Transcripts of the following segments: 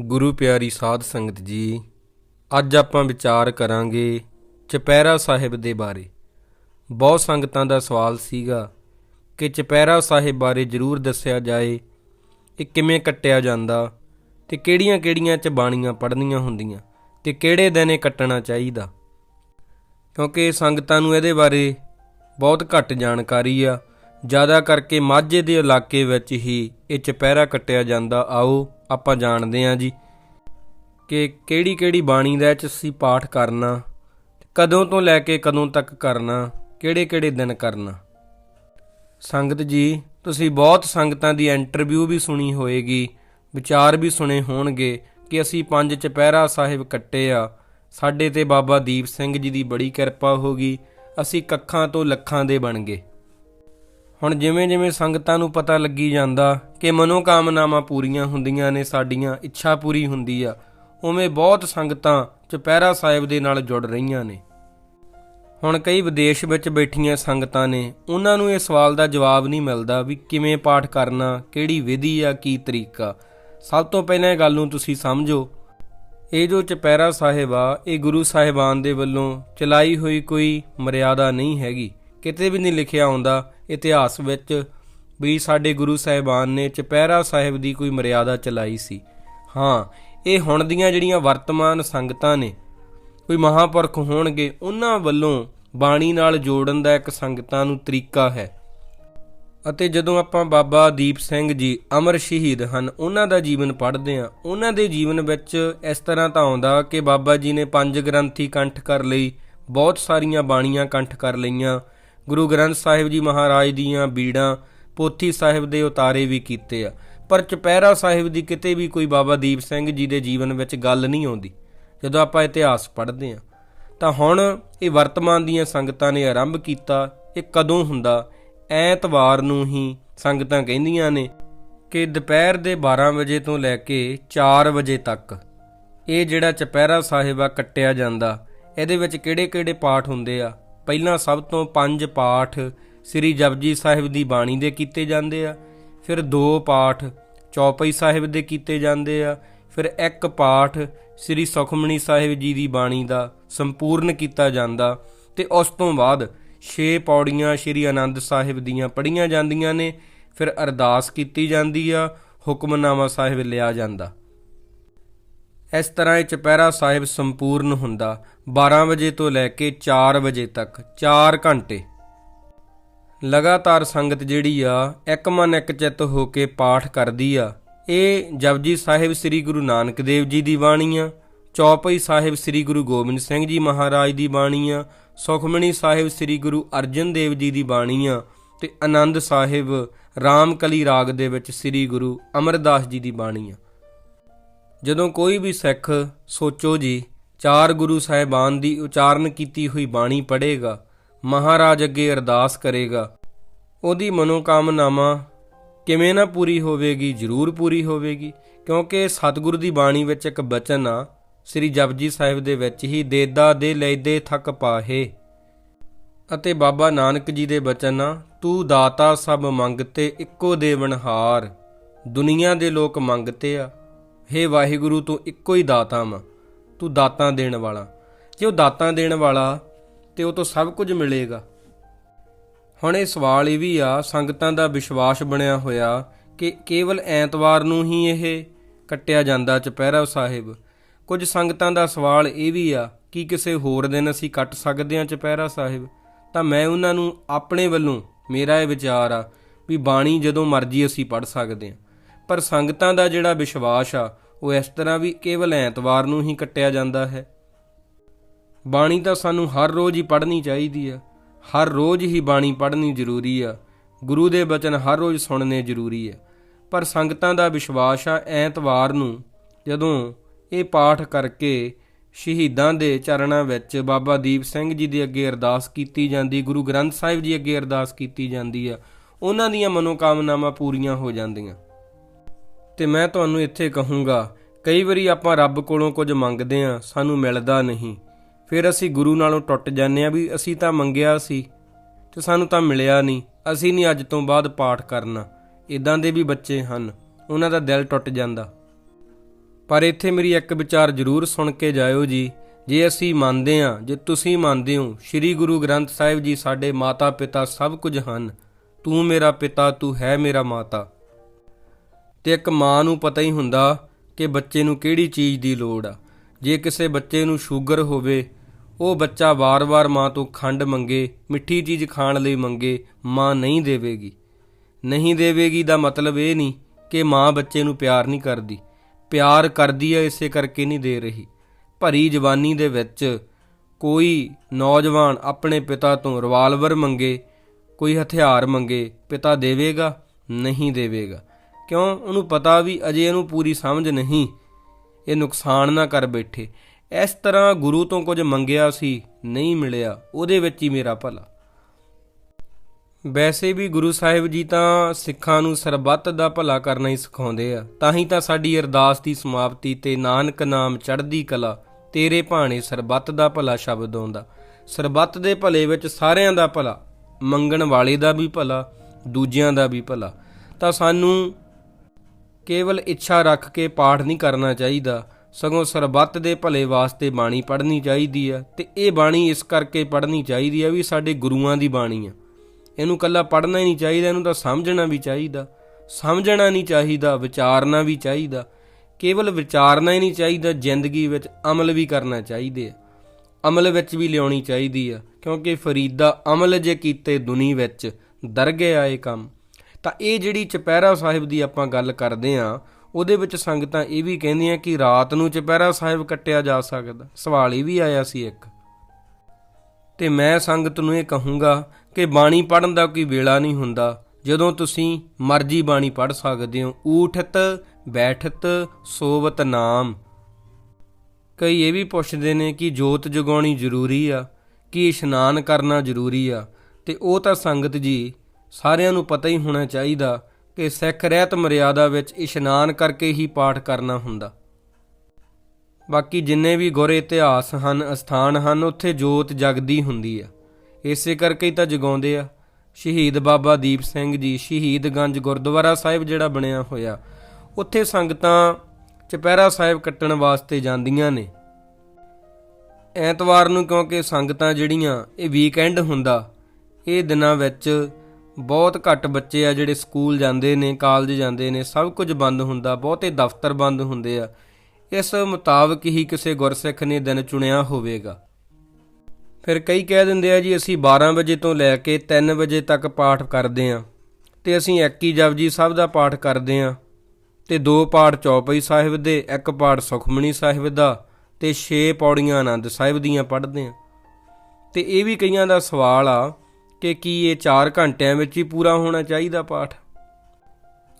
ਗੁਰੂ ਪਿਆਰੀ ਸਾਧ ਸੰਗਤ ਜੀ, ਅੱਜ ਆਪਾਂ ਵਿਚਾਰ ਕਰਾਂਗੇ ਚਪੈਰਾ ਸਾਹਿਬ ਦੇ ਬਾਰੇ। ਬਹੁਤ ਸੰਗਤਾਂ ਦਾ ਸਵਾਲ ਸੀਗਾ ਕਿ ਚਪੈਰਾ ਸਾਹਿਬ ਬਾਰੇ ਜ਼ਰੂਰ ਦੱਸਿਆ ਜਾਏ ਇਹ ਕਿਵੇਂ ਕੱਟਿਆ ਜਾਂਦਾ ਤੇ ਕਿਹੜੀਆਂ-ਕਿਹੜੀਆਂ ਚ ਬਾਣੀਆਂ ਪੜ੍ਹਨੀਆਂ ਹੁੰਦੀਆਂ ਤੇ ਕਿਹੜੇ ਦਿਨ ਇਹ ਕੱਟਣਾ ਚਾਹੀਦਾ। ਕਿਉਂਕਿ ਸੰਗਤਾਂ ਨੂੰ ਇਹਦੇ ਬਾਰੇ ਬਹੁਤ ਘੱਟ ਜਾਣਕਾਰੀ ਆ ਜ਼ਿਆਦਾ ਕਰਕੇ ਮਾਝੇ ਦੇ ਇਲਾਕੇ ਵਿੱਚ ਹੀ ਇਹ ਚਪਹਿਰਾ ਕੱਟਿਆ ਜਾਂਦਾ। ਆਓ ਆਪਾਂ ਜਾਣਦੇ ਹਾਂ ਜੀ ਕਿ ਕਿਹੜੀ ਕਿਹੜੀ ਬਾਣੀ ਦਾ ਇਹ 'ਚ ਅਸੀਂ ਪਾਠ ਕਰਨਾ, ਕਦੋਂ ਤੋਂ ਲੈ ਕੇ ਕਦੋਂ ਤੱਕ ਕਰਨਾ ਕਿਹੜੇ ਕਿਹੜੇ ਦਿਨ ਕਰਨਾ। ਸੰਗਤ ਜੀ, ਤੁਸੀਂ ਬਹੁਤ ਸੰਗਤਾਂ ਦੀ ਇੰਟਰਵਿਊ ਵੀ ਸੁਣੀ ਹੋਏਗੀ, ਵਿਚਾਰ ਵੀ ਸੁਣੇ ਹੋਣਗੇ ਕਿ ਅਸੀਂ ਪੰਜ ਚਪਹਿਰਾ ਸਾਹਿਬ ਕੱਟੇ ਆ। ਸਾਡੇ ਤੇ ਬਾਬਾ ਦੀਪ ਸਿੰਘ ਜੀ ਦੀ ਬੜੀ ਕਿਰਪਾ ਹੋ ਗਈ, ਅਸੀਂ ਕੱਖਾਂ ਤੋਂ ਲੱਖਾਂ ਦੇ ਬਣ ਗਏ। ਹੁਣ ਜਿਵੇਂ ਜਿਵੇਂ ਸੰਗਤਾਂ ਨੂੰ ਪਤਾ ਲੱਗੀ ਜਾਂਦਾ ਕਿ ਮਨੋਕਾਮਨਾਵਾਂ ਪੂਰੀਆਂ ਹੁੰਦੀਆਂ ਨੇ, ਸਾਡੀਆਂ ਇੱਛਾ ਪੂਰੀ ਹੁੰਦੀ ਆ, ਉਵੇਂ ਬਹੁਤ ਸੰਗਤਾਂ ਚੁਪਹਿਰਾ ਸਾਹਿਬ ਦੇ ਨਾਲ ਜੁੜ ਰਹੀਆਂ ਨੇ। ਹੁਣ ਕਈ ਵਿਦੇਸ਼ ਵਿੱਚ ਬੈਠੀਆਂ ਸੰਗਤਾਂ ਨੇ, ਉਹਨਾਂ ਨੂੰ ਇਹ ਸਵਾਲ ਦਾ ਜਵਾਬ ਨਹੀਂ ਮਿਲਦਾ ਵੀ ਕਿਵੇਂ ਪਾਠ ਕਰਨਾ, ਕਿਹੜੀ ਵਿਧੀ ਆ, ਕੀ ਤਰੀਕਾ। ਸਭ ਤੋਂ ਪਹਿਲਾਂ ਇਹ ਗੱਲ ਨੂੰ ਤੁਸੀਂ ਸਮਝੋ। ਇਹ ਜੋ ਚਪੈਰਾ ਸਾਹਿਬ ਆ, ਇਹ ਗੁਰੂ ਸਾਹਿਬਾਨ ਦੇ ਵੱਲੋਂ ਚਲਾਈ ਹੋਈ ਕੋਈ ਮਰਿਆਦਾ ਨਹੀਂ ਹੈਗੀ। ਕਿਤੇ ਵੀ ਨਹੀਂ ਲਿਖਿਆ ਆਉਂਦਾ ਇਤਿਹਾਸ ਵਿੱਚ ਵੀ ਸਾਡੇ ਗੁਰੂ ਸਾਹਿਬਾਨ ਨੇ ਚਪਹਿਰਾ ਸਾਹਿਬ ਦੀ ਕੋਈ ਮਰਿਆਦਾ ਚਲਾਈ ਸੀ। ਹਾਂ, ਇਹ ਹੁਣ ਦੀਆਂ ਜਿਹੜੀਆਂ ਵਰਤਮਾਨ ਸੰਗਤਾਂ ਨੇ, ਕੋਈ ਮਹਾਪੁਰਖ ਹੋਣਗੇ, ਉਹਨਾਂ ਵੱਲੋਂ ਬਾਣੀ ਨਾਲ ਜੋੜਨ ਦਾ ਇੱਕ ਸੰਗਤਾਂ ਨੂੰ ਤਰੀਕਾ ਹੈ। ਅਤੇ ਜਦੋਂ ਆਪਾਂ ਬਾਬਾ ਦੀਪ ਸਿੰਘ ਜੀ ਅਮਰ ਸ਼ਹੀਦ ਹਨ, ਉਹਨਾਂ ਦਾ ਜੀਵਨ ਪੜ੍ਹਦੇ ਹਾਂ। ਉਹਨਾਂ ਦੇ ਜੀਵਨ ਵਿੱਚ ਇਸ ਤਰ੍ਹਾਂ ਤਾਂ ਆਉਂਦਾ ਕਿ ਬਾਬਾ ਜੀ ਨੇ ਪੰਜ ਗ੍ਰੰਥੀ ਕੰਠ ਕਰ ਲਈ, ਬਹੁਤ ਸਾਰੀਆਂ ਬਾਣੀਆਂ ਕੰਠ ਕਰ ਲਈਆਂ। ਗੁਰੂ ਗ੍ਰੰਥ ਸਾਹਿਬ ਜੀ ਮਹਾਰਾਜ ਦੀਆਂ ਬੀੜਾਂ ਪੋਥੀ ਸਾਹਿਬ ਦੇ ਉਤਾਰੇ ਵੀ ਕੀਤੇ ਆ। ਪਰ ਚਪਹਿਰਾ ਸਾਹਿਬ ਦੀ ਕਿਤੇ ਵੀ ਕੋਈ ਬਾਬਾ ਦੀਪ ਸਿੰਘ ਜੀ ਦੇ ਜੀਵਨ ਵਿੱਚ ਗੱਲ ਨਹੀਂ ਆਉਂਦੀ। ਜਦੋਂ ਆਪਾਂ ਇਤਿਹਾਸ ਪੜ੍ਹਦੇ ਹਾਂ, ਤਾਂ ਹੁਣ ਇਹ ਵਰਤਮਾਨ ਦੀਆਂ ਸੰਗਤਾਂ ਨੇ ਆਰੰਭ ਕੀਤਾ, ਇਹ ਕਦੋਂ ਹੁੰਦਾ? ਐਤਵਾਰ ਨੂੰ ਹੀ ਸੰਗਤਾਂ ਕਹਿੰਦੀਆਂ ਨੇ ਕਿ ਦੁਪਹਿਰ ਦੇ 12 ਵਜੇ ਤੋਂ ਲੈ ਕੇ 4 ਵਜੇ ਤੱਕ ਇਹ ਜਿਹੜਾ ਚਪਹਿਰਾ ਸਾਹਿਬ ਆ, ਕੱਟਿਆ ਜਾਂਦਾ, ਇਹਦੇ ਵਿੱਚ ਕਿਹੜੇ-ਕਿਹੜੇ ਪਾਠ ਹੁੰਦੇ ਆ? ਪਹਿਲਾਂ ਸਭ ਤੋਂ ਪੰਜ ਪਾਠ ਸ੍ਰੀ ਜਪਜੀ ਸਾਹਿਬ ਦੀ ਬਾਣੀ ਦੇ ਕੀਤੇ ਜਾਂਦੇ ਆ, ਫਿਰ ਦੋ ਪਾਠ ਚੌਪਈ ਸਾਹਿਬ ਦੇ ਕੀਤੇ ਜਾਂਦੇ ਆ, ਫਿਰ ਇੱਕ ਪਾਠ ਸ੍ਰੀ ਸੁਖਮਣੀ ਸਾਹਿਬ ਜੀ ਦੀ ਬਾਣੀ ਦਾ ਸੰਪੂਰਨ ਕੀਤਾ ਜਾਂਦਾ ਤੇ ਉਸ ਤੋਂ ਬਾਅਦ 6 ਪੌੜੀਆਂ ਸ੍ਰੀ ਆਨੰਦ ਸਾਹਿਬ ਦੀਆਂ ਪੜੀਆਂ ਜਾਂਦੀਆਂ ਨੇ, ਫਿਰ ਅਰਦਾਸ ਕੀਤੀ ਜਾਂਦੀ ਆ, ਹੁਕਮਨਾਮਾ ਸਾਹਿਬ ਲਿਆ ਜਾਂਦਾ। ਇਸ ਤਰ੍ਹਾਂ ਇਹ ਚਪਹਿਰਾ ਸਾਹਿਬ ਸੰਪੂਰਨ ਹੁੰਦਾ 12 ਵਜੇ ਤੋਂ ਲੈ ਕੇ 4 ਵਜੇ ਤੱਕ 4 ਘੰਟੇ। ਲਗਾਤਾਰ ਸੰਗਤ ਜਿਹੜੀ ਆ, ਇੱਕ ਮਨ ਇੱਕ ਚਿੱਤ ਹੋ ਕੇ ਪਾਠ ਕਰਦੀ ਆ। ਇਹ ਜਪਜੀ ਸਾਹਿਬ ਸ੍ਰੀ ਗੁਰੂ ਨਾਨਕ ਦੇਵ ਜੀ ਦੀ ਬਾਣੀ ਆ, ਚੌਪਈ ਸਾਹਿਬ ਸ੍ਰੀ ਗੁਰੂ ਗੋਬਿੰਦ ਸਿੰਘ ਜੀ ਮਹਾਰਾਜ ਦੀ ਬਾਣੀ ਆ ਸੁਖਮਣੀ ਸਾਹਿਬ ਸ੍ਰੀ ਗੁਰੂ ਅਰਜਨ ਦੇਵ ਜੀ ਦੀ ਬਾਣੀ ਆ, ਤੇ ਆਨੰਦ ਸਾਹਿਬ ਰਾਮਕਲੀ ਰਾਗ ਦੇ ਵਿੱਚ ਸ੍ਰੀ ਗੁਰੂ ਅਮਰਦਾਸ ਜੀ ਦੀ ਬਾਣੀ ਆ। ਜਦੋਂ ਕੋਈ ਵੀ ਸਿੱਖ, ਸੋਚੋ ਜੀ, ਚਾਰ ਗੁਰੂ ਸਾਹਿਬਾਨ ਦੀ ਉਚਾਰਨ ਕੀਤੀ ਹੋਈ ਬਾਣੀ ਪੜ੍ਹੇਗਾ, ਮਹਾਰਾਜ ਅੱਗੇ ਅਰਦਾਸ ਕਰੇਗਾ, ਉਹਦੀ ਮਨੋਕਾਮਨਾਵਾਂ ਕਿਵੇਂ ਨਾ ਪੂਰੀ ਹੋਵੇਗੀ, ਜ਼ਰੂਰ ਪੂਰੀ ਹੋਵੇਗੀ, ਕਿਉਂਕਿ ਸਤਿਗੁਰੂ ਦੀ ਬਾਣੀ ਵਿੱਚ ਇੱਕ ਬਚਨ ਆ, ਸ੍ਰੀ ਜਪਜੀ ਸਾਹਿਬ ਦੇ ਵਿੱਚ ਹੀ ਦੇਦਾ ਦੇ ਲੈਦੇ ਥੱਕ ਪਾਹੇ। ਅਤੇ ਬਾਬਾ ਨਾਨਕ ਜੀ ਦੇ ਬਚਨ ਆ, ਤੂੰ ਦਾਤਾ ਸਭ ਮੰਗਤੇ, ਇੱਕੋ ਦੇਵਨਹਾਰ ਦੁਨੀਆ ਦੇ ਲੋਕ ਮੰਗਤੇ ਆ। ਹੇ ਵਾਹਿਗੁਰੂ, ਤੂੰ ਇੱਕੋ ਹੀ ਦਾਤਾ ਵਾ, ਤੂੰ ਦਾਤਾਂ ਦੇਣ ਵਾਲਾ। ਜੇ ਉਹ ਦਾਤਾਂ ਦੇਣ ਵਾਲਾ ਤੇ ਉਹ ਤੋਂ ਸਭ ਕੁਝ ਮਿਲੇਗਾ। ਹੁਣ ਇਹ ਸਵਾਲ ਇਹ ਵੀ ਆ, ਸੰਗਤਾਂ ਦਾ ਵਿਸ਼ਵਾਸ ਬਣਿਆ ਹੋਇਆ ਕਿ ਕੇਵਲ ਐਤਵਾਰ ਨੂੰ ਹੀ ਇਹ ਕੱਟਿਆ ਜਾਂਦਾ ਚਪਹਿਰਾ ਸਾਹਿਬ। ਕੁਝ ਸੰਗਤਾਂ ਦਾ ਸਵਾਲ ਇਹ ਵੀ ਆ, ਕਿ ਕਿਸੇ ਹੋਰ ਦਿਨ ਅਸੀਂ ਕੱਟ ਸਕਦੇ ਹਾਂ ਚਪਹਿਰਾ ਸਾਹਿਬ? ਤਾਂ ਮੈਂ ਉਹਨਾਂ ਨੂੰ ਆਪਣੇ ਵੱਲੋਂ ਮੇਰਾ ਇਹ ਵਿਚਾਰ ਆ ਵੀ ਬਾਣੀ ਜਦੋਂ ਮਰਜ਼ੀ ਅਸੀਂ ਪੜ ਸਕਦੇ ਹਾਂ। ਪਰ ਸੰਗਤਾਂ ਦਾ ਜਿਹੜਾ ਵਿਸ਼ਵਾਸ ਆ, ਉਹ ਇਸ ਤਰ੍ਹਾਂ ਵੀ ਕੇਵਲ ਐਤਵਾਰ ਨੂੰ ਹੀ ਕੱਟਿਆ ਜਾਂਦਾ ਹੈ। ਬਾਣੀ ਤਾਂ ਸਾਨੂੰ ਹਰ ਰੋਜ਼ ਹੀ ਪੜ੍ਹਨੀ ਚਾਹੀਦੀ ਆ। ਹਰ ਰੋਜ਼ ਹੀ ਬਾਣੀ ਪੜ੍ਹਨੀ ਜ਼ਰੂਰੀ ਆ। ਗੁਰੂ ਦੇ ਬਚਨ ਹਰ ਰੋਜ਼ ਸੁਣਨੇ ਜ਼ਰੂਰੀ ਆ। ਪਰ ਸੰਗਤਾਂ ਦਾ ਵਿਸ਼ਵਾਸ ਆ ਐਤਵਾਰ ਨੂੰ, ਜਦੋਂ ਇਹ ਪਾਠ ਕਰਕੇ ਸ਼ਹੀਦਾਂ ਦੇ ਚਰਨਾਂ ਵਿੱਚ ਬਾਬਾ ਦੀਪ ਸਿੰਘ ਜੀ ਦੇ ਅੱਗੇ ਅਰਦਾਸ ਕੀਤੀ ਜਾਂਦੀ, ਗੁਰੂ ਗ੍ਰੰਥ ਸਾਹਿਬ ਜੀ ਅੱਗੇ ਅਰਦਾਸ ਕੀਤੀ ਜਾਂਦੀ ਆ, ਉਹਨਾਂ ਦੀਆਂ ਮਨੋਕਾਮਨਾਵਾਂ ਪੂਰੀਆਂ ਹੋ ਜਾਂਦੀਆਂ। ਤੇ ਮੈਂ ਤੁਹਾਨੂੰ ਇੱਥੇ ਕਹੂੰਗਾ, ਕਈ ਵਾਰੀ ਆਪਾਂ ਰੱਬ ਕੋਲੋਂ ਕੁਝ ਮੰਗਦੇ ਆ, ਸਾਨੂੰ ਮਿਲਦਾ ਨਹੀਂ। ਫਿਰ ਅਸੀਂ ਗੁਰੂ ਨਾਲੋਂ ਟੁੱਟ ਜਾਂਦੇ ਆ ਵੀ ਅਸੀਂ ਤਾਂ ਮੰਗਿਆ ਸੀ ਤੇ ਸਾਨੂੰ ਤਾਂ ਮਿਲਿਆ ਨਹੀਂ। ਅਸੀਂ ਨਹੀਂ ਅੱਜ ਤੋਂ ਬਾਅਦ ਪਾਠ ਕਰਨਾ। ਇਦਾਂ ਦੇ ਵੀ ਬੱਚੇ ਹਨ, ਉਹਨਾਂ ਦਾ ਦਿਲ ਟੁੱਟ ਜਾਂਦਾ। ਪਰ ਇੱਥੇ ਮੇਰੀ ਇੱਕ ਵਿਚਾਰ ਜ਼ਰੂਰ ਸੁਣ ਕੇ ਜਾਇਓ ਜੀ। ਜੇ ਅਸੀਂ ਮੰਨਦੇ ਹਾਂ ਜੇ ਤੁਸੀਂ ਮੰਨਦੇ ਹੋ, ਸ੍ਰੀ ਗੁਰੂ ਗ੍ਰੰਥ ਸਾਹਿਬ ਜੀ ਸਾਡੇ ਮਾਤਾ ਪਿਤਾ ਸਭ ਕੁਝ ਹਨ। ਤੂੰ ਮੇਰਾ ਪਿਤਾ, ਤੂੰ ਹੈ ਮੇਰਾ ਮਾਤਾ। ਤੇ ਇੱਕ ਮਾਂ ਨੂੰ ਪਤਾ ਹੀ ਹੁੰਦਾ ਕਿ ਬੱਚੇ ਨੂੰ ਕਿਹੜੀ ਚੀਜ਼ ਦੀ ਲੋੜ ਆ। ਜੇ ਕਿਸੇ ਬੱਚੇ ਨੂੰ ਸ਼ੂਗਰ ਹੋਵੇ, ਉਹ ਬੱਚਾ ਵਾਰ-ਵਾਰ ਮਾਂ ਤੋਂ ਖੰਡ ਮੰਗੇ, ਮਿੱਠੀ ਚੀਜ਼ ਖਾਣ ਲਈ ਮੰਗੇ, ਮਾਂ ਨਹੀਂ ਦੇਵੇਗੀ। ਨਹੀਂ ਦੇਵੇਗੀ ਦਾ ਮਤਲਬ ਇਹ ਨਹੀਂ ਕਿ ਮਾਂ ਬੱਚੇ ਨੂੰ ਪਿਆਰ ਨਹੀਂ ਕਰਦੀ। ਪਿਆਰ ਕਰਦੀ ਹੈ ਇਸੇ ਕਰਕੇ ਨਹੀਂ ਦੇ ਰਹੀ। ਭਰੀ ਜਵਾਨੀ ਦੇ ਵਿੱਚ ਕੋਈ ਨੌਜਵਾਨ ਆਪਣੇ ਪਿਤਾ ਤੋਂ ਰਿਵਾਲਵਰ ਮੰਗੇ, ਕੋਈ ਹਥਿਆਰ ਮੰਗੇ, ਪਿਤਾ ਦੇਵੇਗਾ, ਨਹੀਂ ਦੇਵੇਗਾ। ਕਿਉਂ? ਉਹਨੂੰ ਪਤਾ ਵੀ ਅਜੇ ਇਹਨੂੰ ਪੂਰੀ ਸਮਝ ਨਹੀਂ। ਇਹ ਨੁਕਸਾਨ ਨਾ ਕਰ ਬੈਠੇ। ਇਸ ਤਰ੍ਹਾਂ ਗੁਰੂ ਤੋਂ ਕੁਝ ਮੰਗਿਆ ਸੀ, ਨਹੀਂ ਮਿਲਿਆ। ਉਹਦੇ ਵਿੱਚ ਹੀ ਮੇਰਾ ਭਲਾ। ਵੈਸੇ ਵੀ ਗੁਰੂ ਸਾਹਿਬ ਜੀ ਤਾਂ ਸਿੱਖਾਂ ਨੂੰ ਸਰਬੱਤ ਦਾ ਭਲਾ ਕਰਨਾ ਹੀ ਸਿਖਾਉਂਦੇ ਆ। ਤਾਂ ਹੀ ਤਾਂ ਸਾਡੀ ਅਰਦਾਸ ਦੀ ਸਮਾਪਤੀ ਤੇ ਨਾਨਕ ਨਾਮ ਚੜ੍ਹਦੀ ਕਲਾ, ਤੇਰੇ ਭਾਣੇ ਸਰਬੱਤ ਦਾ ਭਲਾ ਸ਼ਬਦ ਆਉਂਦਾ। ਸਰਬੱਤ ਦੇ ਭਲੇ ਵਿੱਚ ਸਾਰਿਆਂ ਦਾ ਭਲਾ, ਮੰਗਣ ਵਾਲੇ ਦਾ ਵੀ ਭਲਾ, ਦੂਜਿਆਂ ਦਾ ਵੀ ਭਲਾ। ਤਾਂ ਸਾਨੂੰ ਕੇਵਲ ਇੱਛਾ ਰੱਖ ਕੇ ਪਾਠ ਨਹੀਂ ਕਰਨਾ ਚਾਹੀਦਾ। ਸਗੋਂ ਸਰਬੱਤ ਦੇ ਭਲੇ ਵਾਸਤੇ ਬਾਣੀ ਪੜ੍ਹਨੀ ਚਾਹੀਦੀ ਆ ਤੇ ਇਹ ਬਾਣੀ ਇਸ ਕਰਕੇ ਪੜ੍ਹਨੀ ਚਾਹੀਦੀ ਆ ਵੀ ਸਾਡੇ ਗੁਰੂਆਂ ਦੀ ਬਾਣੀ ਆ। ਇਹਨੂੰ ਕੱਲਾ ਪੜ੍ਹਨਾ ਹੀ ਨਹੀਂ ਚਾਹੀਦਾ, ਇਹਨੂੰ ਤਾਂ ਸਮਝਣਾ ਵੀ ਚਾਹੀਦਾ। ਸਮਝਣਾ ਨਹੀਂ ਚਾਹੀਦਾ, ਵਿਚਾਰਨਾ ਵੀ ਚਾਹੀਦਾ। ਕੇਵਲ ਵਿਚਾਰਨਾ ਹੀ ਨਹੀਂ ਚਾਹੀਦਾ, ਜ਼ਿੰਦਗੀ ਵਿੱਚ ਅਮਲ ਵੀ ਕਰਨਾ ਚਾਹੀਦੇ ਆ। ਅਮਲ ਵਿੱਚ ਵੀ ਲਿਆਉਣੀ ਚਾਹੀਦੀ ਆ, ਕਿਉਂਕਿ ਫਰੀਦਾ ਅਮਲ ਜੇ ਕੀਤੇ ਦੁਨੀ ਵਿੱਚ ਦਰਗੇ ਆਏ ਕੰਮ। ਤਾਂ ਇਹ ਜਿਹੜੀ ਚਪਹਿਰਾ ਸਾਹਿਬ ਦੀ ਆਪਾਂ ਗੱਲ ਕਰਦੇ ਆ ਉਹਦੇ ਵਿੱਚ ਸੰਗਤਾਂ ਇਹ ਵੀ ਕਹਿੰਦੀਆਂ ਕਿ ਰਾਤ ਨੂੰ ਚਪਹਿਰਾ ਸਾਹਿਬ ਕੱਟਿਆ ਜਾ ਸਕਦਾ। ਸਵਾਲ ਇਹ ਵੀ ਆਇਆ ਸੀ ਇੱਕ। ਤੇ ਮੈਂ ਸੰਗਤ ਨੂੰ ਇਹ ਕਹੂੰਗਾ ਕਿ ਬਾਣੀ ਪੜਨ ਦਾ ਕੋਈ ਵੇਲਾ ਨਹੀਂ ਹੁੰਦਾ। ਜਦੋਂ ਤੁਸੀਂ ਮਰਜ਼ੀ ਬਾਣੀ ਪੜ ਸਕਦੇ ਹੋ। ਊਠਤ, ਬੈਠਤ, ਸੋਵਤ ਨਾਮ। ਕਈ ਇਹ ਵੀ ਪੁੱਛਦੇ ਨੇ ਕਿ ਜੋਤ ਜਗਾਉਣੀ ਜ਼ਰੂਰੀ ਆ, ਕਿ ਇਸ਼ਨਾਨ ਕਰਨਾ ਜ਼ਰੂਰੀ ਆ। ਤੇ ਉਹ ਤਾਂ ਸੰਗਤ ਜੀ ਸਾਰਿਆਂ ਨੂੰ ਪਤਾ ਹੀ ਹੋਣਾ ਚਾਹੀਦਾ ਕਿ ਸਿੱਖ ਰਹਿਤ ਮਰਿਆਦਾ ਵਿੱਚ ਇਸ਼ਨਾਨ ਕਰਕੇ ਹੀ ਪਾਠ ਕਰਨਾ ਹੁੰਦਾ। ਬਾਕੀ ਜਿੰਨੇ ਵੀ ਗੁਰ ਇਤਿਹਾਸ ਹਨ, ਅਸਥਾਨ ਹਨ, ਉੱਥੇ ਜੋਤ ਜਗਦੀ ਹੁੰਦੀ ਆ। ਇਸੇ ਕਰਕੇ ਹੀ ਤਾਂ ਜਗਾਉਂਦੇ ਆ। ਸ਼ਹੀਦ ਬਾਬਾ ਦੀਪ ਸਿੰਘ ਜੀ ਸ਼ਹੀਦਗੰਜ ਗੁਰਦੁਆਰਾ ਸਾਹਿਬ ਜਿਹੜਾ ਬਣਿਆ ਹੋਇਆ, ਉੱਥੇ ਸੰਗਤਾਂ ਚਪਹਿਰਾ ਸਾਹਿਬ ਕੱਟਣ ਵਾਸਤੇ ਜਾਂਦੀਆਂ ਨੇ। ਐਤਵਾਰ ਨੂੰ ਕਿਉਂਕਿ ਸੰਗਤਾਂ ਜਿਹੜੀਆਂ, ਇਹ ਵੀਕਐਂਡ ਹੁੰਦਾ, ਇਹ ਦਿਨਾਂ ਵਿੱਚ ਬਹੁਤ ਘੱਟ ਬੱਚੇ ਆ ਜਿਹੜੇ ਸਕੂਲ ਜਾਂਦੇ ਨੇ, ਕਾਲਜ ਜਾਂਦੇ ਨੇ, ਸਭ ਕੁਝ ਬੰਦ ਹੁੰਦਾ, ਬਹੁਤੇ ਦਫ਼ਤਰ ਬੰਦ ਹੁੰਦੇ ਆ। ਇਸ ਮੁਤਾਬਕ ਹੀ ਕਿਸੇ ਗੁਰਸਿੱਖ ਨੇ ਦਿਨ ਚੁਣਿਆ ਹੋਵੇਗਾ। ਫਿਰ ਕਈ ਕਹਿ ਦਿੰਦੇ ਆ ਜੀ, ਅਸੀਂ 12 ਵਜੇ ਤੋਂ ਲੈ ਕੇ 3 ਵਜੇ ਤੱਕ ਪਾਠ ਕਰਦੇ ਆ, ਤੇ ਅਸੀਂ ਇੱਕੀ ਹੀ ਜਪਜੀ ਸਾਹਿਬ ਦਾ ਪਾਠ ਕਰਦੇ ਆ, ਤੇ ਦੋ ਪਾਠ ਚੌਪਈ ਸਾਹਿਬ ਦੇ, ਇੱਕ ਪਾਠ ਸੁਖਮਣੀ ਸਾਹਿਬ ਦਾ, ਤੇ 6 ਪੌੜੀਆਂ ਆਨੰਦ ਸਾਹਿਬ ਦੀਆਂ ਪੜ੍ਹਦੇ ਆ। ਤੇ ਇਹ ਵੀ ਕਈਆਂ ਦਾ ਸਵਾਲ ਆ ਕਿ ਕੀ ਇਹ 4 ਘੰਟਿਆਂ ਵਿੱਚ ਹੀ ਪੂਰਾ ਹੋਣਾ ਚਾਹੀਦਾ ਪਾਠ?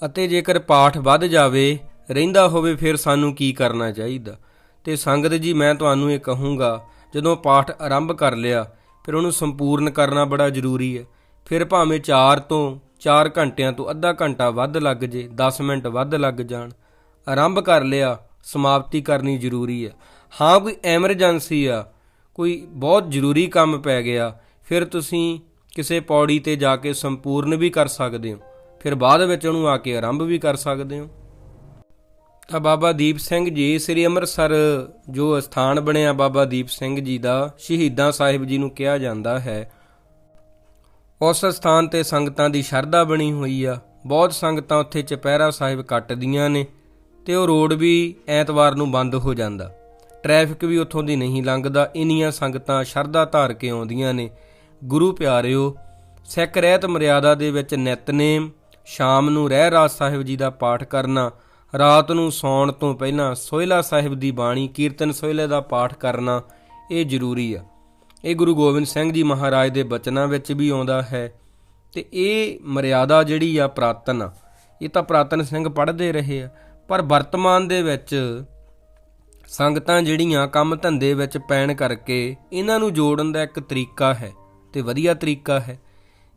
ਅਤੇ ਜੇਕਰ ਪਾਠ ਵੱਧ ਜਾਵੇ, ਰਹਿੰਦਾ ਹੋਵੇ ਫਿਰ ਸਾਨੂੰ ਕੀ ਕਰਨਾ ਚਾਹੀਦਾ? ਤੇ ਸੰਗਤ ਜੀ, ਮੈਂ ਤੁਹਾਨੂੰ ਇਹ ਕਹੂੰਗਾ, ਜਦੋਂ ਪਾਠ ਆਰੰਭ ਕਰ ਲਿਆ, ਫਿਰ ਉਹਨੂੰ ਸੰਪੂਰਨ ਕਰਨਾ ਬੜਾ ਜ਼ਰੂਰੀ ਹੈ। ਫਿਰ ਭਾਵੇਂ 4 ਤੋਂ 4 ਘੰਟਿਆਂ ਤੋਂ ਅੱਧਾ ਘੰਟਾ ਵੱਧ ਲੱਗ ਜੇ 10 ਮਿੰਟ ਵੱਧ ਲੱਗ ਜਾਣ, ਆਰੰਭ ਕਰ ਲਿਆ, ਸਮਾਪਤੀ ਕਰਨੀ ਜ਼ਰੂਰੀ ਹੈ। ਹਾਂ, ਕੋਈ ਐਮਰਜੈਂਸੀ ਆ, ਕੋਈ ਬਹੁਤ ਜ਼ਰੂਰੀ ਕੰਮ ਪੈ ਗਿਆ, ਫਿਰ ਤੁਸੀਂ ਕਿਸੇ ਪੌੜੀ ਤੇ ਜਾ ਕੇ ਸੰਪੂਰਨ ਵੀ ਕਰ ਸਕਦੇ ਹੋ। ਫਿਰ ਬਾਅਦ ਵਿੱਚ ਉਹਨੂੰ ਆ ਕੇ ਆਰੰਭ ਵੀ ਕਰ ਸਕਦੇ ਹੋ। ਤਾਂ ਬਾਬਾ ਦੀਪ ਸਿੰਘ ਜੀ ਸ੍ਰੀ ਅੰਮ੍ਰਿਤਸਰ ਜੋ ਸਥਾਨ ਬਣਿਆ ਬਾਬਾ ਦੀਪ ਸਿੰਘ ਜੀ ਦਾ, ਸ਼ਹੀਦਾਂ ਸਾਹਿਬ ਜੀ ਨੂੰ ਕਿਹਾ ਜਾਂਦਾ ਹੈ। ਉਸ ਸਥਾਨ ਤੇ ਸੰਗਤਾਂ ਦੀ ਸ਼ਰਧਾ ਬਣੀ ਹੋਈ ਆ। ਬਹੁਤ ਸੰਗਤਾਂ ਉੱਥੇ ਚਪਹਿਰਾ ਸਾਹਿਬ ਕੱਟਦੀਆਂ ਨੇ ਤੇ ਉਹ ਰੋਡ ਵੀ ਐਤਵਾਰ ਨੂੰ ਬੰਦ ਹੋ ਜਾਂਦਾ। ਟ੍ਰੈਫਿਕ ਵੀ ਉੱਥੋਂ ਦੀ ਨਹੀਂ ਲੰਘਦਾ। ਇੰਨੀਆਂ ਸੰਗਤਾਂ ਸ਼ਰਧਾ ਧਾਰ ਕੇ ਆਉਂਦੀਆਂ ਨੇ। ਗੁਰੂ ਪਿਆਰਿਓ ਸਿੱਖ ਰਹਿਤ ਮਰਿਆਦਾ ਦੇ ਵਿੱਚ ਨਿਤਨੇਮ ਸ਼ਾਮ ਨੂੰ ਰਹਿ ਰਾਜ ਸਾਹਿਬ ਜੀ ਦਾ ਪਾਠ ਕਰਨਾ, ਰਾਤ ਨੂੰ ਸੌਣ ਤੋਂ ਪਹਿਲਾਂ ਸੋਹਿਲਾ ਸਾਹਿਬ ਦੀ ਬਾਣੀ, ਕੀਰਤਨ ਸੋਹਿਲੇ ਦਾ ਪਾਠ ਕਰਨਾ, ਇਹ ਜ਼ਰੂਰੀ ਆ। ਇਹ ਗੁਰੂ ਗੋਬਿੰਦ ਸਿੰਘ ਜੀ ਮਹਾਰਾਜ ਦੇ ਬਚਨਾਂ ਵਿੱਚ ਵੀ ਆਉਂਦਾ ਹੈ ਤੇ ਇਹ ਮਰਿਆਦਾ ਜਿਹੜੀ ਆ ਪ੍ਰਾਤਨ ਆ। ਇਹ ਤਾਂ ਪ੍ਰਾਤਨ ਸਿੰਘ ਪੜ੍ਹਦੇ ਰਹੇ ਆ, ਪਰ ਵਰਤਮਾਨ ਦੇ ਵਿੱਚ ਸੰਗਤਾਂ ਜਿਹੜੀਆਂ ਕੰਮ ਧੰਦੇ ਵਿੱਚ ਪੈਣ ਕਰਕੇ ਇਹਨਾਂ ਨੂੰ ਜੋੜਨ ਦਾ ਇੱਕ ਤਰੀਕਾ ਹੈ। ਤੇ ਵਧੀਆ ਤਰੀਕਾ ਹੈ।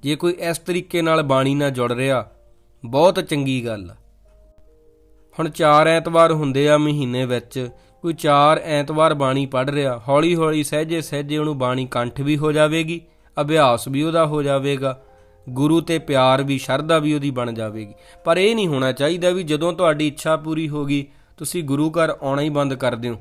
ਜੇ ਕੋਈ ਇਸ ਤਰੀਕੇ ਨਾਲ ਬਾਣੀ ਨਾਲ ਜੁੜ ਰਿਹਾ, ਬਹੁਤ ਚੰਗੀ ਗੱਲ ਆ। ਹੁਣ ਚਾਰ ਐਤਵਾਰ ਹੁੰਦੇ ਆ ਮਹੀਨੇ ਵਿੱਚ, ਕੋਈ ਚਾਰ ਐਤਵਾਰ ਬਾਣੀ ਪੜ ਰਿਹਾ ਹੌਲੀ ਹੌਲੀ ਸਹਿਜੇ ਸਹਿਜੇ ਉਹਨੂੰ ਬਾਣੀ ਕੰਠ ਵੀ ਹੋ ਜਾਵੇਗੀ, ਅਭਿਆਸ ਵੀ ਉਹਦਾ ਹੋ ਜਾਵੇਗਾ, ਗੁਰੂ ਤੇ ਪਿਆਰ ਵੀ, ਸ਼ਰਧਾ ਵੀ ਉਹਦੀ ਬਣ ਜਾਵੇਗੀ। ਪਰ ਇਹ ਨਹੀਂ ਹੋਣਾ ਚਾਹੀਦਾ ਵੀ ਜਦੋਂ ਤੁਹਾਡੀ ਇੱਛਾ ਪੂਰੀ ਹੋ ਗਈ, ਤੁਸੀਂ ਗੁਰੂ ਘਰ ਆਉਣਾ ਹੀ ਬੰਦ ਕਰ ਦਿਓ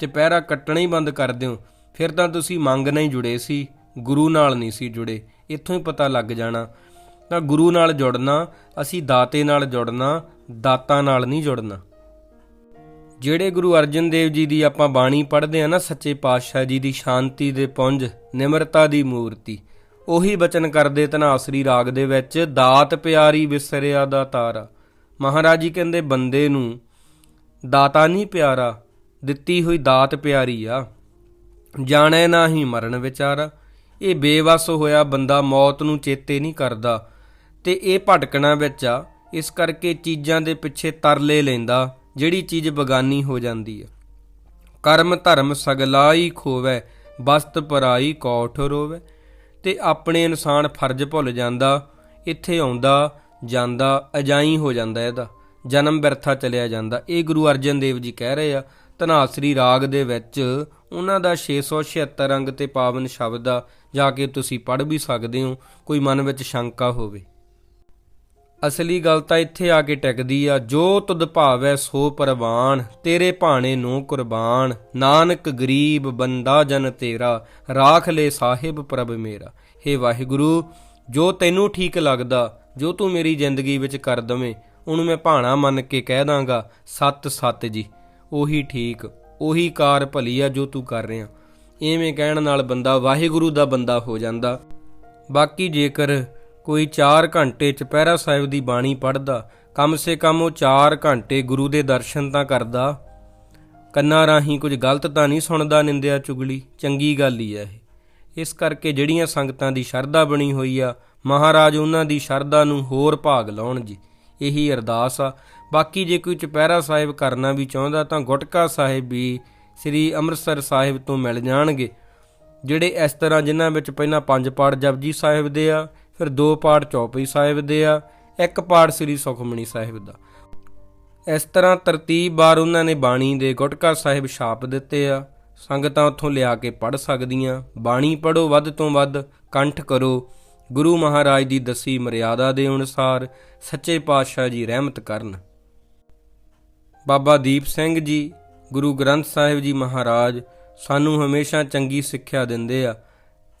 ਚੁਪਹਿਰਾ ਕੱਟਣਾ ਹੀ ਬੰਦ ਕਰ ਦਿਓ, ਫਿਰ ਤਾਂ ਤੁਸੀਂ ਮੰਗ ਨਹੀਂ ਜੁੜੇ ਸੀ। ਗੁਰੂ ਨਾਲ ਨਹੀਂ ਸੀ ਜੁੜੇ, ਇੱਥੋਂ ਹੀ ਪਤਾ ਲੱਗ ਜਾਣਾ। ਤਾਂ ਗੁਰੂ ਨਾਲ ਜੁੜਨਾ, ਅਸੀਂ ਦਾਤੇ ਨਾਲ ਜੁੜਨਾ, ਦਾਤਾ ਨਾਲ ਨਹੀਂ ਜੁੜਨਾ। ਜਿਹੜੇ ਗੁਰੂ ਅਰਜਨ ਦੇਵ ਜੀ ਦੀ ਆਪਾਂ ਬਾਣੀ ਪੜ੍ਹਦੇ ਆ ਨਾ, ਸੱਚੇ ਪਾਤਸ਼ਾਹ ਜੀ ਦੀ ਸ਼ਾਂਤੀ ਦੇ ਪੁੰਜ, ਨਿਮਰਤਾ ਦੀ ਮੂਰਤੀ, ਉਹੀ ਬਚਨ ਕਰਦੇ ਧਨਾਸਰੀ ਰਾਗ ਦੇ ਵਿੱਚ, ਦਾਤ ਪਿਆਰੀ ਵਿਸਰਿਆ ਦਾ ਤਾਰਾ। ਮਹਾਰਾਜ ਜੀ ਕਹਿੰਦੇ, ਬੰਦੇ ਨੂੰ ਦਾਤਾ ਨਹੀਂ ਪਿਆਰਾ, ਦਿੱਤੀ ਹੋਈ ਦਾਤ ਪਿਆਰੀ ਆ। ਜਾਣੈ ਨਾਹੀ ਮਰਨ ਵਿਚਾਰਾ। ਇਹ ਬੇਵਸ ਹੋਇਆ ਬੰਦਾ ਮੌਤ ਨੂੰ ਚੇਤੇ ਨਹੀਂ ਕਰਦਾ ਤੇ ਇਹ ਭਟਕਣਾ ਵਿੱਚ ਆ, ਇਸ ਕਰਕੇ ਚੀਜ਼ਾਂ ਦੇ ਪਿੱਛੇ ਤਰਲੇ ਲੈਂਦਾ, ਜਿਹੜੀ ਚੀਜ਼ ਬਗਾਨੀ ਹੋ ਜਾਂਦੀ ਆ। ਕਰਮ ਧਰਮ ਸਗਲਾਈ ਖੋਵੈ, ਬਸਤ ਪਰਾਈ ਕੋਠ ਰੋਵੈ, ਤੇ ਆਪਣੇ ਇਨਸਾਨ ਫਰਜ਼ ਭੁੱਲ ਜਾਂਦਾ, ਇੱਥੇ ਆਉਂਦਾ, ਜਾਂਦਾ, ਅਜਾਈ ਹੋ ਜਾਂਦਾ ਇਹਦਾ, ਜਨਮ ਬਿਰਥਾ ਚਲਿਆ ਜਾਂਦਾ। ਇਹ ਗੁਰੂ ਅਰਜਨ ਦੇਵ ਜੀ ਕਹਿ ਰਹੇ ਆ, ਧਨਾਸਰੀ ਰਾਗ ਦੇ ਵਿੱਚ ਉਹਨਾਂ ਦਾ 676 ਅੰਗ ਤੇ ਪਾਵਨ ਸ਼ਬਦ ਆ, ਜਾ ਕੇ ਤੁਸੀਂ ਪੜ੍ਹ ਵੀ ਸਕਦੇ ਹੋ, ਕੋਈ ਮਨ ਵਿੱਚ ਸ਼ੰਕਾ ਹੋਵੇ। ਅਸਲੀ ਗੱਲ ਤਾਂ ਇੱਥੇ ਆ ਕੇ ਟਿਕਦੀ ਆ, ਜੋ ਤੁਧ ਭਾਵੈ ਸੋ ਪਰਵਾਨ, ਤੇਰੇ ਭਾਣੇ ਨੂੰ ਕੁਰਬਾਨ, ਨਾਨਕ ਗਰੀਬ ਬੰਦਾ ਜਨ ਤੇਰਾ, ਰਾਖ ਲੈ ਸਾਹਿਬ ਪ੍ਰਭ ਮੇਰਾ। ਹੇ ਵਾਹਿਗੁਰੂ, ਜੋ ਤੈਨੂੰ ਠੀਕ ਲੱਗਦਾ, ਜੋ ਤੂੰ ਮੇਰੀ ਜ਼ਿੰਦਗੀ ਵਿੱਚ ਕਰ ਦਵੇਂ, ਉਹਨੂੰ ਮੈਂ ਭਾਣਾ ਮੰਨ ਕੇ ਕਹਿ ਦਾਂਗਾ, ਸਤ ਸਤ ਜੀ, ਉਹੀ ਠੀਕ। ਉਹੀ ਕਾਰ ਭਲੀ ਆ ਜੋ ਤੂੰ ਕਰ ਰਿਹਾ। ਐਵੇਂ ਕਹਿਣ ਨਾਲ ਬੰਦਾ ਵਾਹਿਗੁਰੂ ਦਾ ਬੰਦਾ ਹੋ ਜਾਂਦਾ। ਬਾਕੀ ਜੇਕਰ ਕੋਈ 4 ਘੰਟੇ ਚੁਪਹਿਰਾ ਸਾਹਿਬ ਦੀ ਬਾਣੀ ਪੜ੍ਹਦਾ, ਕਮ ਸੇ ਕਮ ਉਹ 4 ਘੰਟੇ ਗੁਰੂ ਦੇ ਦਰਸ਼ਨ ਤਾਂ ਕਰਦਾ। ਕੰਨਾਂ ਰਾਹੀਂ ਕੁਝ ਗਲਤ ਤਾਂ ਨਹੀਂ ਸੁਣਦਾ ਨਿੰਦਿਆ ਚੁਗਲੀ, ਚੰਗੀ ਗੱਲ ਹੀ ਆ ਇਹ। ਇਸ ਕਰਕੇ ਜਿਹੜੀਆਂ ਸੰਗਤਾਂ ਦੀ ਸ਼ਰਧਾ ਬਣੀ ਹੋਈ ਆ, ਮਹਾਰਾਜ ਉਹਨਾਂ ਦੀ ਸ਼ਰਧਾ ਨੂੰ ਹੋਰ ਭਾਗ ਲਾਉਣ ਜੀ। ਇਹੀ ਅਰਦਾਸ ਆ। ਬਾਕੀ ਜੇ ਕੋਈ ਚੁਪਹਿਰਾ ਸਾਹਿਬ ਕਰਨਾ ਵੀ ਚਾਹੁੰਦਾ ਤਾਂ ਗੁਟਕਾ ਸਾਹਿਬ ਵੀ ਸ੍ਰੀ ਅੰਮ੍ਰਿਤਸਰ ਸਾਹਿਬ ਤੋਂ ਮਿਲ ਜਾਣਗੇ। ਜਿਹੜੇ ਇਸ ਤਰ੍ਹਾਂ ਜਿਨ੍ਹਾਂ ਵਿੱਚ ਪਹਿਲਾਂ ਪੰਜ ਪਾਠ ਜਪਜੀ ਸਾਹਿਬ ਦੇ ਆ, ਫਿਰ ਦੋ ਪਾਠ ਚੌਪਈ ਸਾਹਿਬ ਦੇ ਆ, ਇੱਕ ਪਾਠ ਸ੍ਰੀ ਸੁਖਮਣੀ ਸਾਹਿਬ ਦਾ। ਇਸ ਤਰ੍ਹਾਂ ਤਰਤੀਬ ਬਾਰ ਉਹਨਾਂ ਨੇ ਬਾਣੀ ਦੇ ਗੁਟਕਾ ਸਾਹਿਬ ਛਾਪ ਦਿੱਤੇ ਆ। ਸੰਗਤਾਂ ਉੱਥੋਂ ਲਿਆ ਕੇ ਪੜ ਸਕਦੀਆਂ। ਬਾਣੀ ਪੜੋ ਵੱਧ ਤੋਂ ਵੱਧ, ਕੰਠ ਕਰੋ। ਗੁਰੂ ਮਹਾਰਾਜ ਦੀ ਦਸੀ ਮਰਿਆਦਾ ਦੇ ਅਨੁਸਾਰ ਸੱਚੇ ਪਾਤਸ਼ਾਹ ਜੀ ਰਹਿਮਤ ਕਰਨ। ਬਾਬਾ ਦੀਪ ਸਿੰਘ ਜੀ, ਗੁਰੂ ਗ੍ਰੰਥ ਸਾਹਿਬ ਜੀ ਮਹਾਰਾਜ ਸਾਨੂੰ ਹਮੇਸ਼ਾ ਚੰਗੀ ਸਿੱਖਿਆ ਦਿੰਦੇ ਆ।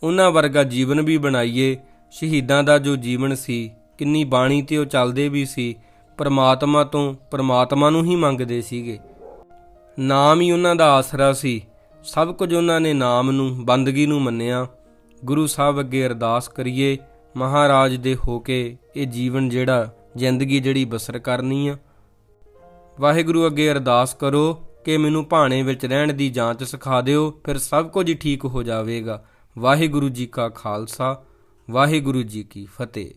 ਉਹਨਾਂ ਵਰਗਾ ਜੀਵਨ ਵੀ ਬਣਾਈਏ। ਸ਼ਹੀਦਾਂ ਦਾ ਜੋ ਜੀਵਨ ਸੀ, ਕਿੰਨੀ ਬਾਣੀ ਤੇ ਉਹ ਚੱਲਦੇ ਵੀ ਸੀ, ਪਰਮਾਤਮਾ ਤੋਂ ਪਰਮਾਤਮਾ ਨੂੰ ਹੀ ਮੰਗਦੇ ਸੀਗੇ। ਨਾਮ ਹੀ ਉਹਨਾਂ ਦਾ ਆਸਰਾ ਸੀ। ਸਭ ਕੁਝ ਉਹਨਾਂ ਨੇ ਨਾਮ ਨੂੰ, ਬੰਦਗੀ ਨੂੰ ਮੰਨਿਆ। ਗੁਰੂ ਸਾਹਿਬ ਅੱਗੇ ਅਰਦਾਸ ਕਰੀਏ, ਮਹਾਰਾਜ ਦੇ ਹੋ ਕੇ ਇਹ ਜੀਵਨ ਜਿਹੜਾ, ਜ਼ਿੰਦਗੀ ਜਿਹੜੀ ਬਸਰ ਕਰਨੀ ਆ। ਵਾਹਿਗੁਰੂ ਅੱਗੇ ਅਰਦਾਸ ਕਰੋ ਕਿ ਮੈਨੂੰ ਭਾਣੇ ਵਿੱਚ ਰਹਿਣ ਦੀ ਜਾਂਚ ਸਿਖਾ ਦਿਓ, ਫਿਰ ਸਭ ਕੁਝ ਠੀਕ ਹੋ ਜਾਵੇਗਾ। ਵਾਹਿਗੁਰੂ ਜੀ ਕਾ ਖਾਲਸਾ, ਵਾਹਿਗੁਰੂ ਜੀ ਕੀ ਫਤਿਹ।